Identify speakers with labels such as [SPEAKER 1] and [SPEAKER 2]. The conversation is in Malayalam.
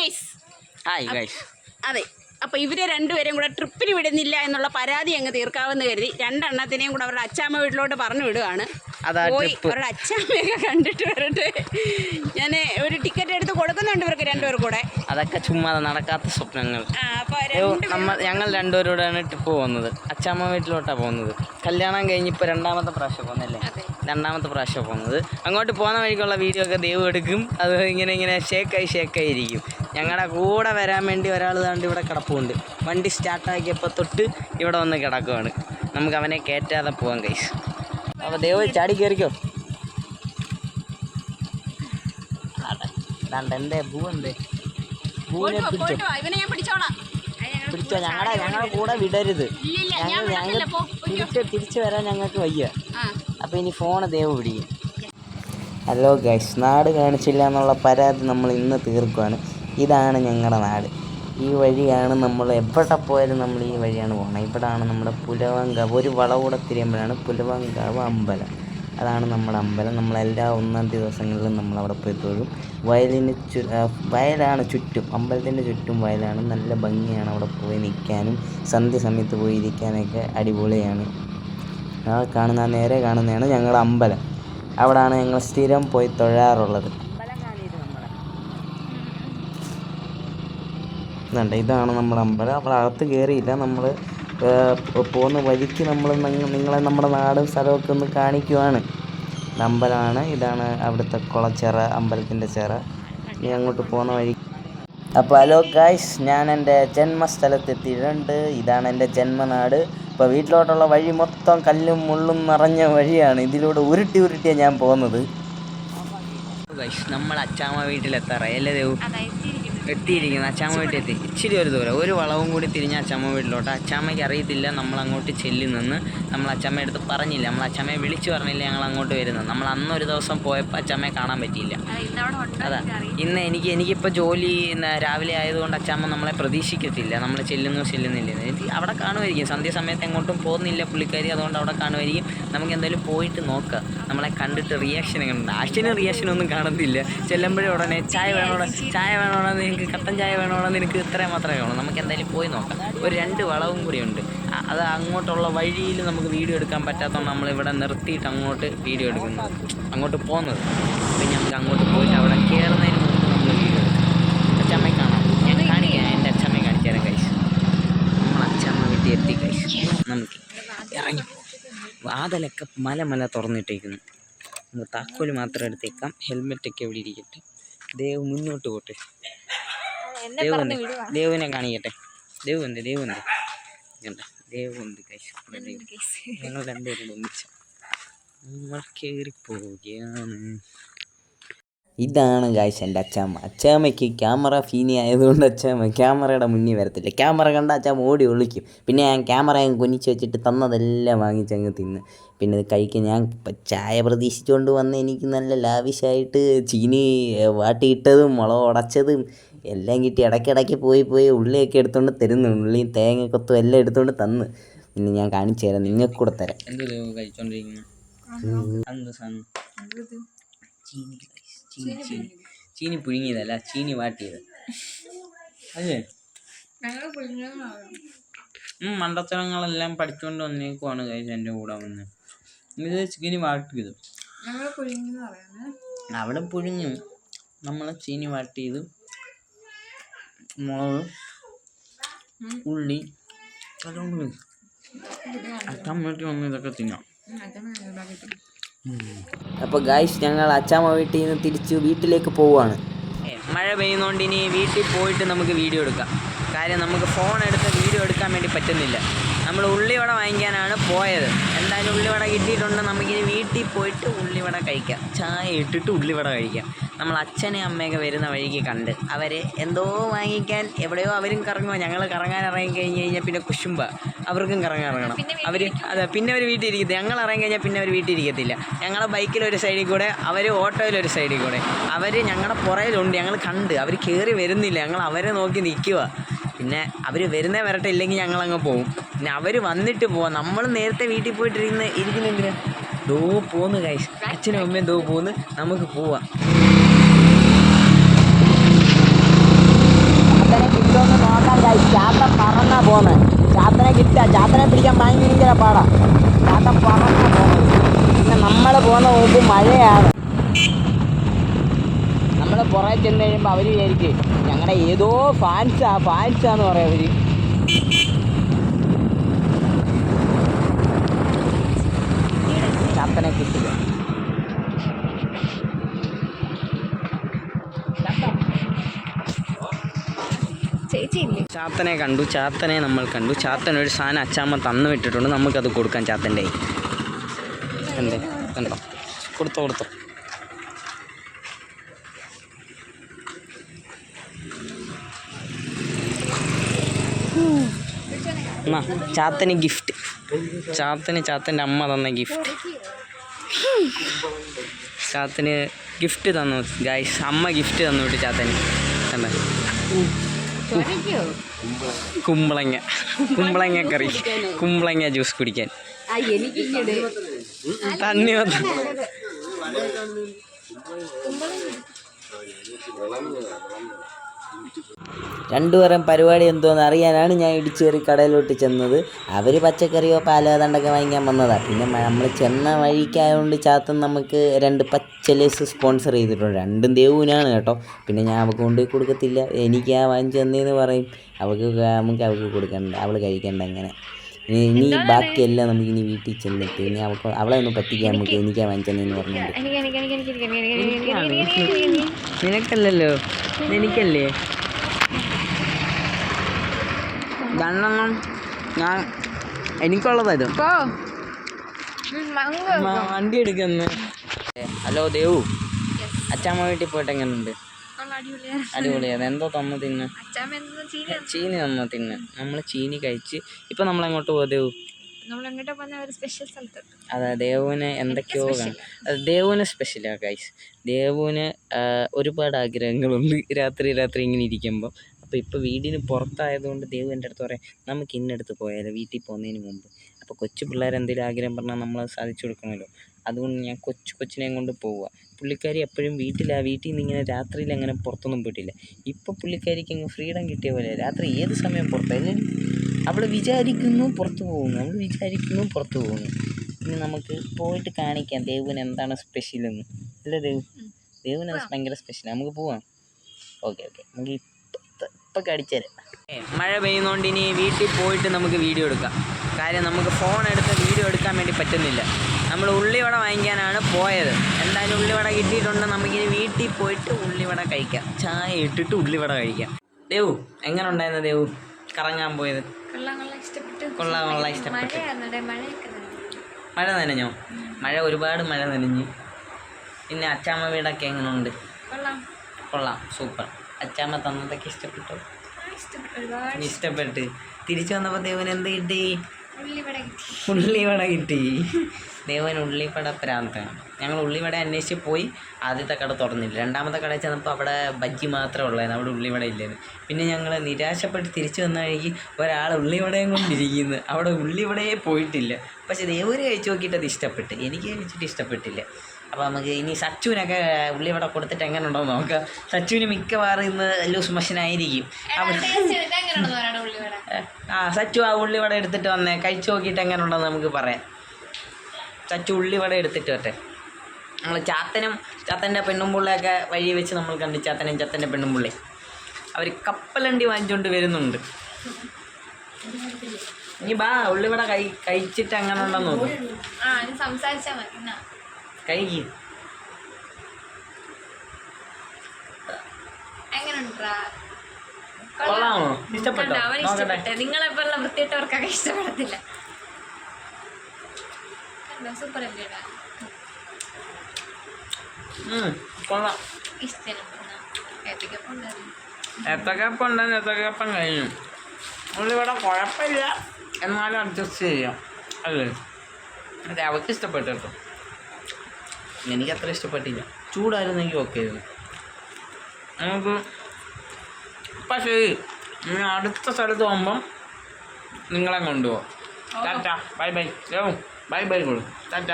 [SPEAKER 1] ഗൈസ്.
[SPEAKER 2] Hi guys.
[SPEAKER 1] അതെ അപ്പോൾ ഇവരെ രണ്ടുപേരെയും കൂടെ ട്രിപ്പിന് വിടുന്നില്ല എന്നുള്ള പരാതി അങ്ങ് തീർക്കാവെന്ന് കരുതി രണ്ടെണ്ണത്തിനെയും കൂടെ അവരുടെ അച്ചാമ്മ വീട്ടിലോട്ട് പറഞ്ഞു വിടുകയാണ് പോയി അവരുടെ അച്ചാമ്മയൊക്കെ കണ്ടിട്ട് വരട്ടെ. ഞാൻ ഒരു ടിക്കറ്റ് എടുത്ത് കൊടുക്കുന്നുണ്ട് ഇവർക്ക് രണ്ടുപേർ കൂടെ.
[SPEAKER 2] അതൊക്കെ ചുമ്മാതെ നടക്കാത്ത സ്വപ്നങ്ങൾ. ഞങ്ങൾ രണ്ടുപേരോടാണ് ട്രിപ്പ് പോകുന്നത്. അച്ചാമ്മ വീട്ടിലോട്ടാണ് പോകുന്നത്. കല്യാണം കഴിഞ്ഞ് ഇപ്പോൾ രണ്ടാമത്തെ പ്രാവശ്യം പോകുന്നല്ലേ രണ്ടാമത്തെ പ്രാവശ്യം പോകുന്നത്. അങ്ങോട്ട് പോകുന്ന വഴിക്കുള്ള വീഡിയോ ഒക്കെ ദൈവം എടുക്കും. അത് ഇങ്ങനെ ഇങ്ങനെ ഷേക്കായി ഷേക്കായി ഇരിക്കും. ഞങ്ങളുടെ കൂടെ വരാൻ വേണ്ടി ഒരാൾ താണ്ട് ഇവിടെ കിടപ്പുണ്ട്. വണ്ടി സ്റ്റാർട്ടാക്കിയപ്പോൾ തൊട്ട് ഇവിടെ വന്ന് കിടക്കുവാണ്. നമുക്ക് അവനെ കയറ്റാതെ പോകാൻ കൈസ് അപ്പോൾ ദൈവം ചാടി കയറിക്കോ എന്തേ ഭൂ എന്തേ? ഭൂവിനെ പിടിച്ചോ. പിടിച്ചോ ഞങ്ങളുടെ ഞങ്ങളുടെ കൂടെ വിടരുത്. ഞങ്ങൾ ഞങ്ങൾ തിരിച്ച് തിരിച്ചു വരാൻ ഞങ്ങൾക്ക് വയ്യ. അപ്പോൾ ഇനി ഫോണ് ദേവ് പിടിക്കും. ഹലോ ഗൈസ് നാട് കാണിച്ചില്ല എന്നുള്ള പരാതി നമ്മൾ ഇന്ന് തീർക്കുകയാണ് ഇതാണ് ഞങ്ങളുടെ നാട്. ഈ വഴിയാണ് നമ്മൾ എവിടെ പോയാലും നമ്മൾ ഈ വഴിയാണ് പോകുന്നത് ഇവിടാണ് നമ്മുടെ പുലവങ്കാവ് ഒരു വളകൂടെ തിരിയുമ്പോഴാണ് പുലവങ്കാവ് അമ്പലം. അതാണ് നമ്മുടെ അമ്പലം. നമ്മളെല്ലാ ഒന്നാം ദിവസങ്ങളിലും നമ്മളവിടെ പോയി തൊഴും. വയലിന് ചു വയലാണ് ചുറ്റും. അമ്പലത്തിന്റെ ചുറ്റും വയലാണ്. നല്ല ഭംഗിയാണ് അവിടെ പോയി നിൽക്കാനും സന്ധ്യ സമയത്ത് പോയി ഇരിക്കാനൊക്കെ അടിപൊളിയാണ്. ആ കാണുന്ന നേരെ കാണുന്നതാണ് ഞങ്ങളുടെ അമ്പലം. അവിടെയാണ് ഞങ്ങൾ സ്ഥിരം പോയി തൊഴാറുള്ളത്. ഇതുണ്ട് ഇതാണ് നമ്മുടെ അമ്പലം. അപ്പോൾ അകത്ത് കയറിയില്ല നമ്മൾ പോകുന്ന വഴിക്ക് നമ്മൾ നിങ്ങളെ നമ്മുടെ നാടും സ്ഥലമൊക്കെ ഒന്ന് കാണിക്കുവാണ്. അമ്പലമാണ് ഇതാണ് അവിടുത്തെ കുളച്ചിറ അമ്പലത്തിന്റെ ചിറ. ഇനി അങ്ങോട്ട് പോകുന്ന വഴി. അപ്പോൾ ഹലോ ഗായ്സ് ഞാൻ എന്റെ ജന്മസ്ഥലത്തെത്തിയിട്ടുണ്ട്. ഇതാണ് എന്റെ ജന്മനാട്. ഇപ്പോൾ വീട്ടിലോട്ടുള്ള വഴി മൊത്തം കല്ലും മുള്ളും നിറഞ്ഞ വഴിയാണ് ഇതിലൂടെ ഉരുട്ടി ഉരുട്ടിയാണ് ഞാൻ പോകുന്നത്. നമ്മൾ അച്ചാമ്മ വീട്ടിലെത്താറേ അല്ലേ ദേവു? എത്തിയിരിക്കുന്നു. അച്ചാമ്മ വീട്ടിൽ എത്തി. ഇച്ചിരി ഒരു ദൂരം. ഒരു വളവും കൂടി തിരിഞ്ഞ് അച്ചാമ്മ വീട്ടിലോട്ട്. അച്ചാമ്മയ്ക്ക് അറിയത്തില്ല നമ്മൾ അങ്ങോട്ട് ചെല്ലുന്നെന്ന് നമ്മൾ അച്ചാമ്മ അടുത്ത് പറഞ്ഞില്ല. നമ്മൾ അച്ചാമ്മയെ വിളിച്ചു പറഞ്ഞില്ല ഞങ്ങൾ അങ്ങോട്ട് വരുന്നത്. നമ്മൾ അന്നൊരു ദിവസം പോയപ്പോൾ അച്ചാമ്മയെ കാണാൻ പറ്റിയില്ല. അതാ. ഇന്ന് എനിക്ക് എനിക്കിപ്പോൾ ജോലി രാവിലെ ആയതുകൊണ്ട് അച്ചാമ്മ നമ്മളെ പ്രതീക്ഷിക്കത്തില്ല. നമ്മൾ ചെല്ലുന്നു ചെല്ലുന്നില്ല. എനിക്ക് അവിടെ കാണുമായിരിക്കും. സന്ധ്യ സമയത്ത് എങ്ങോട്ടും പോകുന്നില്ല പുള്ളിക്കാരി. അതുകൊണ്ട് അവിടെ കാണുമായിരിക്കും. നമുക്ക് എന്തായാലും പോയിട്ട് നോക്കാം. നമ്മളെ കണ്ടിട്ട് റിയാക്ഷൻ കണ്ടിട്ട് ആക്ച്വലി റിയാക്ഷൻ ഒന്നും കാണുന്നില്ല ചെല്ലുമ്പോഴേ ഉടനെ ചായ വേണോടെ ചായ വേണോടാ നിനക്ക് കട്ടൻ ചായ വേണോടാ നിനക്ക് ഇത്രയും മാത്രമേ വേണം. നമുക്ക് എന്തായാലും പോയി നോക്കാം. ഒരു രണ്ട് വളവും കൂടി ഉണ്ട്. അത് അങ്ങോട്ടുള്ള വഴിയിൽ നമുക്ക് വീഡിയോ എടുക്കാൻ പറ്റാത്തതുകൊണ്ട് നമ്മൾ ഇവിടെ നിർത്തിയിട്ട് അങ്ങോട്ട് വീഡിയോ എടുക്കുന്നു അങ്ങോട്ട് പോകുന്നത്. പിന്നെ നമുക്ക് അങ്ങോട്ട് പോയിട്ട് അവിടെ കയറുന്നതിന് നമ്മൾ വീഡിയോ എടുക്കാം. നമ്മൾ വീട്ടിൽ എത്തി നമുക്ക് ഇറങ്ങി. മല മല തുറന്നിട്ടേക്കുന്നു. താക്കോൽ മാത്രം എടുത്തേക്കാം. ഹെൽമെറ്റൊക്കെ എവിടെ ഇരിക്കട്ടെ. ദേവ് മുന്നോട്ട് പോട്ടെ. ദേവുണ്ട് ദേവിനെ കാണിക്കട്ടെ. ദേവ് ഉണ്ട് ദേവ് ഉണ്ട്. കണ്ടോ? ദേവ് ഉണ്ട് കഴിച്ചു ഞങ്ങൾ രണ്ടുപേരും ഒന്നിച്ച്. നമ്മൾ കയറി പോവുകയാണ് ഇതാണ് ഗായ്സ് എന്റെ അച്ചാമ്മ. അച്ചാമ്മയ്ക്ക് ക്യാമറ ഫീനി ആയതുകൊണ്ട് അച്ചാമ്മ ക്യാമറയുടെ മുന്നിൽ വരത്തില്ല. ക്യാമറ കണ്ട അച്ചാമ്മ ഓടി ഒളിക്കും. പിന്നെ ഞാൻ ക്യാമറ അങ്ങ് കുനിച്ച് വെച്ചിട്ട് തന്നതെല്ലാം വാങ്ങിച്ചങ്ങ് തിന്ന്. പിന്നെ ഇത് കഴിക്കാൻ ഞാൻ ചായ പ്രതീക്ഷിച്ചുകൊണ്ട് വന്ന് എനിക്ക് നല്ല ലാവിഷായിട്ട് ചീനി വാട്ടിയിട്ടതും മുളക് ഉടച്ചതും എല്ലാം കിട്ടി. ഇടയ്ക്കിടയ്ക്ക് പോയി പോയി ഉള്ളിയൊക്കെ എടുത്തുകൊണ്ട് തരുന്നു. ഉള്ളി തേങ്ങ കൊത്തും എല്ലാം എടുത്തുകൊണ്ട് തന്ന്. പിന്നെ ഞാൻ കാണിച്ചു തരാം. നിങ്ങൾക്ക് കൂടെ തരാം. ചീനി. ചീനി ചീനി പുഴുങ്ങിയതല്ല ചീനി വാട്ടിയത് അല്ലേ മണ്ടത്തരങ്ങളെല്ലാം പഠിച്ചുകൊണ്ട് വന്നേക്കുവാണ് കഴിച്ച് എന്റെ കൂടെ വന്ന്. ഇത് ചീനി വാട്ടിയത്. അവിടെ പുഴുങ്ങും നമ്മൾ ചീനി വാട്ടിയത് മുളക് ഉള്ളി അതുകൊണ്ട് അച്ഛൻ വീട്ടിൽ വന്ന് ഇതൊക്കെ തിന്നാം. അപ്പോൾ ഗായ്സ് ഞങ്ങൾ അച്ചാമ്മ വീട്ടിൽ നിന്ന് തിരിച്ച് വീട്ടിലേക്ക് പോവുകയാണ് മഴ പെയ്യുന്നതുകൊണ്ട് ഇനി വീട്ടിൽ പോയിട്ട് നമുക്ക് വീഡിയോ എടുക്കാം. കാര്യം നമുക്ക് ഫോൺ എടുത്ത് വീഡിയോ എടുക്കാൻ വേണ്ടി പറ്റുന്നില്ല. നമ്മൾ ഉള്ളിവട വാങ്ങിക്കാനാണ് പോയത്. എന്തായാലും ഉള്ളിവട കിട്ടിയിട്ടുണ്ട്. നമുക്കിനി വീട്ടിൽ പോയിട്ട് ഉള്ളിവട കഴിക്കാം. ചായ ഇട്ടിട്ട് ഉള്ളിവട കഴിക്കാം. നമ്മൾ അച്ഛനെ അമ്മയൊക്കെ വരുന്ന വഴിക്ക് കണ്ട്. അവരെ എന്തോ വാങ്ങിക്കാൻ എവിടെയോ അവരും കറങ്ങുമോ ഞങ്ങൾ കറങ്ങാൻ ഇറങ്ങി കഴിഞ്ഞ് കഴിഞ്ഞാൽ പിന്നെ കുശുമ്പ. അവർക്കും കറങ്ങാൻ ഇറങ്ങണം. അവർ അതെ പിന്നെ അവർ വീട്ടിൽ ഇരിക്കത്തില്ല. ഞങ്ങൾ ഇറങ്ങി കഴിഞ്ഞാൽ പിന്നെ അവർ വീട്ടിൽ ഇരിക്കത്തില്ല. ഞങ്ങളെ ബൈക്കിൽ ഒരു സൈഡിൽ കൂടെ അവർ ഓട്ടോയിൽ ഒരു സൈഡിൽ കൂടെ. അവർ ഞങ്ങളുടെ പുറയിലുണ്ട് ഞങ്ങൾ കണ്ട്. അവർ കയറി വരുന്നില്ല. ഞങ്ങൾ അവരെ നോക്കി നിൽക്കുക പിന്നെ അവർ വരുന്നേ വരട്ടെ ഇല്ലെങ്കിൽ ഞങ്ങളങ്ങ് പോകും പിന്നെ അവർ വന്നിട്ട് പോവാം. നമ്മൾ നേരത്തെ വീട്ടിൽ പോയിട്ടിരിക്കുന്ന ഇരിക്കുന്നെന്തിനാ ദോ പോന്ന് കൈ അച്ഛനും അമ്മയും ദോ പോന്ന് നമുക്ക് പോവാം. ചാത്തനെ കിട്ടുക ചാത്തനെ പിടിക്കാൻ ഭയങ്കര പാടാ. ചാത്തൻ പറന്നാ പോന്ന്. പിന്നെ നമ്മൾ പോകുന്ന നോക്കും മഴയാണ്. നമ്മൾ പുറകെ ചെന്ന് കഴിയുമ്പോൾ അവർ വിചാരിക്കും ഞങ്ങളുടെ ഏതോ ഫാൻസാ ഫാൻസാന്ന് പറയാം അവർ ചാത്തനെ കിട്ടില്ല. ചാത്തനെ കണ്ടു ചാത്തനെ നമ്മൾ കണ്ടു. ചാത്തൻ ഒരു സാധനം അച്ചാമ്മ തന്നു വിട്ടിട്ടുണ്ട്. നമുക്കത് കൊടുക്കാം ചാത്തന്റെ എന്തേ കണ്ടോ? കൊടുത്തോ കൊടുത്തോ. എന്നാ ചാത്തന് ഗിഫ്റ്റ് ചാത്തന് ചാത്തന്റെ അമ്മ തന്ന ഗിഫ്റ്റ് ചാത്തന് ഗിഫ്റ്റ് തന്നു ഗായ്സ് അമ്മ ഗിഫ്റ്റ് തന്നു വിട്ട് ചാത്തന്. കണ്ടോ? കുമ്പളങ്ങ. കുമ്പളങ്ങ കറി. കുമ്പളങ്ങ ജ്യൂസ് കുടിക്കാൻ. തണ്ണി വന്നു. രണ്ടുപേരും പരിപാടി എന്തോന്ന് അറിയാനാണ് ഞാൻ ഇടിച്ചേറി കടയിലോട്ട് ചെന്നത്. അവർ പച്ചക്കറിയോ പാലോ ഏതാണ്ടൊക്കെ വാങ്ങിക്കാൻ വന്നതാണ് പിന്നെ നമ്മൾ ചെന്ന വഴിക്കായതുകൊണ്ട് ചാത്തൻ നമുക്ക് രണ്ട് പച്ചലേസ് സ്പോൺസർ ചെയ്തിട്ടുണ്ട്. രണ്ടും ദേവൂനാണ് കേട്ടോ. പിന്നെ ഞാൻ അവൾക്ക് കൊണ്ടുപോയി കൊടുക്കത്തില്ല. എനിക്ക് ആ വാങ്ങിച്ചു തന്നേന്ന് പറയും. അവൾക്ക് നമുക്ക് അവൾക്ക് കൊടുക്കണ്ട അവൾ കഴിക്കണ്ട അങ്ങനെ ഇനി ബാക്കിയല്ല നമുക്ക് ഇനി വീട്ടിൽ ചെന്നിട്ട് ഇനി അവൾ അവളെ ഒന്നും പറ്റിക്കാൻ നമുക്ക് എനിക്കാ വാങ്ങിച്ചെന്ന് പറഞ്ഞുകൊണ്ട് നിനക്കല്ലല്ലോ? എനിക്കല്ലേ രണ്ടെണ്ണം ഞാൻ എനിക്കുള്ളതായിരുന്നു വണ്ടി എടുക്കുന്നു ഹലോ ദേവു. അച്ഛാമ്മ വീട്ടിൽ പോയിട്ട് എങ്ങനെയുണ്ട് അടിപൊളിയാണ് എന്തോ തന്നു തിന്ന്.
[SPEAKER 1] ചീന
[SPEAKER 2] തന്നു. തിന്ന് നമ്മൾ ചീനി കഴിച്ച് ഇപ്പൊ നമ്മൾ
[SPEAKER 1] അങ്ങോട്ട് സ്ഥലത്തോട്ട്.
[SPEAKER 2] അതെ ദേവുവിന് എന്തൊക്കെയോ ദേവുവിന് സ്പെഷ്യലാണ് ഗൈസ് ദേവുവിന് ഒരുപാട് ആഗ്രഹങ്ങളുണ്ട്. രാത്രി രാത്രി ഇങ്ങനെ ഇരിക്കുമ്പോൾ അപ്പോൾ ഇപ്പോൾ വീടിന് പുറത്തായതുകൊണ്ട് ദേവു എന്റെ അടുത്ത് പറയാം നമുക്ക് ഇന്നടുത്ത് പോയാലോ വീട്ടിൽ പോകുന്നതിന് മുമ്പ്. അപ്പോൾ കൊച്ചു പിള്ളേർ എന്തെങ്കിലും ആഗ്രഹം പറഞ്ഞാൽ നമ്മൾ സാധിച്ചു കൊടുക്കണമല്ലോ. അതുകൊണ്ട് ഞാൻ കൊച്ചു കൊച്ചിനെയും കൊണ്ട് പോവുക. പുള്ളിക്കാരി എപ്പോഴും വീട്ടിലാണ് വീട്ടിൽ നിന്ന് ഇങ്ങനെ രാത്രിയിൽ അങ്ങനെ പുറത്തൊന്നും പോയിട്ടില്ല. ഇപ്പോൾ പുള്ളിക്കാരിക്ക് അങ്ങ് ഫ്രീഡം കിട്ടിയ പോലെ. രാത്രി ഏത് സമയം പുറത്തായാലും അവൾ വിചാരിക്കുന്നു പുറത്തു പോകുന്നു. അവൾ വിചാരിക്കുന്നു പുറത്തു പോകുന്നു. ഇനി നമുക്ക് പോയിട്ട് കാണിക്കാം. ദേവുവിന് എന്താണ് സ്പെഷ്യൽ എന്ന്. അല്ലേ ദേവ്? ദേവുവിന് ഭയങ്കര സ്പെഷ്യൽ നമുക്ക് പോവാം. ഓക്കെ ഓക്കെ നമുക്ക് ഇപ്പം ഇപ്പം കടിച്ചേരാം മഴ പെയ്യുന്നതുകൊണ്ട് ഇനി വീട്ടിൽ പോയിട്ട് നമുക്ക് വീഡിയോ എടുക്കാം. കാര്യം നമുക്ക് ഫോൺ എടുത്ത് വീഡിയോ എടുക്കാൻ വേണ്ടി പറ്റുന്നില്ല. നമ്മൾ ഉള്ളിവട വാങ്ങിക്കാനാണ് പോയത്. എന്തായാലും ഉള്ളിവട കിട്ടിയിട്ടുണ്ട്. നമുക്കിനി വീട്ടിൽ പോയിട്ട് ഉള്ളിവട കഴിക്കാം. ചായ ഇട്ടിട്ട് ഉള്ളിവട കഴിക്കാം. ദേവു എങ്ങനെ ഉണ്ടായിരുന്നു ദേവു? കറങ്ങാൻ പോയത്?
[SPEAKER 1] കൊള്ളാം കൊള്ളാം ഇഷ്ടപ്പെട്ടു.
[SPEAKER 2] മഴ നനഞ്ഞോ? മഴ ഒരുപാട് മഴ നനഞ്ഞു. പിന്നെ അച്ചാമ്മ വീടൊക്കെ എങ്ങനെയുണ്ട്
[SPEAKER 1] കൊള്ളാം.
[SPEAKER 2] കൊള്ളാം സൂപ്പർ. അച്ചാമ്മ തന്നതൊക്കെ ഇഷ്ടപ്പെട്ടു?
[SPEAKER 1] ഇഷ്ടപ്പെട്ട്.
[SPEAKER 2] തിരിച്ചു വന്നപ്പോൾ ദേവന് എന്ത് കിട്ടി?
[SPEAKER 1] ഉള്ളിവട കിട്ടി.
[SPEAKER 2] ദേവൻ ഉള്ളിവട പ്രാന്താണ് ഞങ്ങൾ ഉള്ളിവട അന്വേഷിച്ച് പോയി ആദ്യത്തെ കട തുറന്നില്ല. രണ്ടാമത്തെ കടയിൽ ചെന്നപ്പോൾ അവിടെ ബജ്ജി മാത്രമേ ഉള്ളായിരുന്നു. അവിടെ ഉള്ളിവട ഇല്ലായിരുന്നു. പിന്നെ ഞങ്ങൾ നിരാശപ്പെട്ട് തിരിച്ചു വന്ന വഴിക്ക് ഒരാൾ ഉള്ളിവടയും കൊണ്ടിരിക്കുന്നു. അവിടെ ഉള്ളിവടയെ പോയിട്ടില്ല. പക്ഷേ ദേവൂര് കഴിച്ച് നോക്കിയിട്ട് അത് ഇഷ്ടപ്പെട്ട്. എനിക്ക് കഴിച്ചിട്ട് ഇഷ്ടപ്പെട്ടില്ല. അപ്പോൾ നമുക്ക് ഇനി സച്ചുവിനൊക്കെ ഉള്ളി ഇവിടെ കൊടുത്തിട്ട് എങ്ങനെ ഉണ്ടോ നോക്കാം. സച്ചുവിന് മിക്കവാറും ഇന്ന് ലൂസ് മഷനായിരിക്കും. ആ സച്ചു ആ ഉള്ളിവട എടുത്തിട്ട് വന്നേ. കഴിച്ചു നോക്കിയിട്ട് എങ്ങനെ ഉണ്ടെന്ന് നമുക്ക് പറയാം. സച്ചു ഉള്ളിവട എടുത്തിട്ട് വട്ടെ നമ്മൾ ചാത്തനും ചാത്തന്റെ പെണ്ണുമ്പുള്ളയൊക്കെ വഴി വെച്ച് നമ്മൾ കണ്ടു ചാത്തനും ചാത്തന്റെ പെണ്ണുമ്പുള്ളി അവർ കപ്പലണ്ടി വാങ്ങിച്ചുകൊണ്ട് വരുന്നുണ്ട്. ഇനി ബാ ഉള്ളിവട കൈ കഴിച്ചിട്ട് അങ്ങനെ ഉണ്ടെന്ന്
[SPEAKER 1] തോന്നുന്നു സംസാരിച്ചാ മതി.
[SPEAKER 2] കഴിക്ക് കൊള്ളാമോ? ഇഷ്ടപ്പെട്ടോ? കഴിഞ്ഞു. ഉള്ളിവിടെ കുഴപ്പമില്ല. എന്നാലും അഡ്ജസ്റ്റ് ചെയ്യാം. അല്ലേ അതെ അവൾക്ക് ഇഷ്ടപ്പെട്ടു കേട്ടോ. എനിക്ക് അത്ര ഇഷ്ടപ്പെട്ടില്ല. ചൂടായിരുന്നെങ്കിൽ ഓക്കെ ആയിരുന്നു. നമുക്ക് പക്ഷേ ഇനി അടുത്ത സ്ഥലത്ത് പോകുമ്പം നിങ്ങളെ കൊണ്ടുപോകാം tata bye bye bye bye കൊടുക്കും ടാറ്റ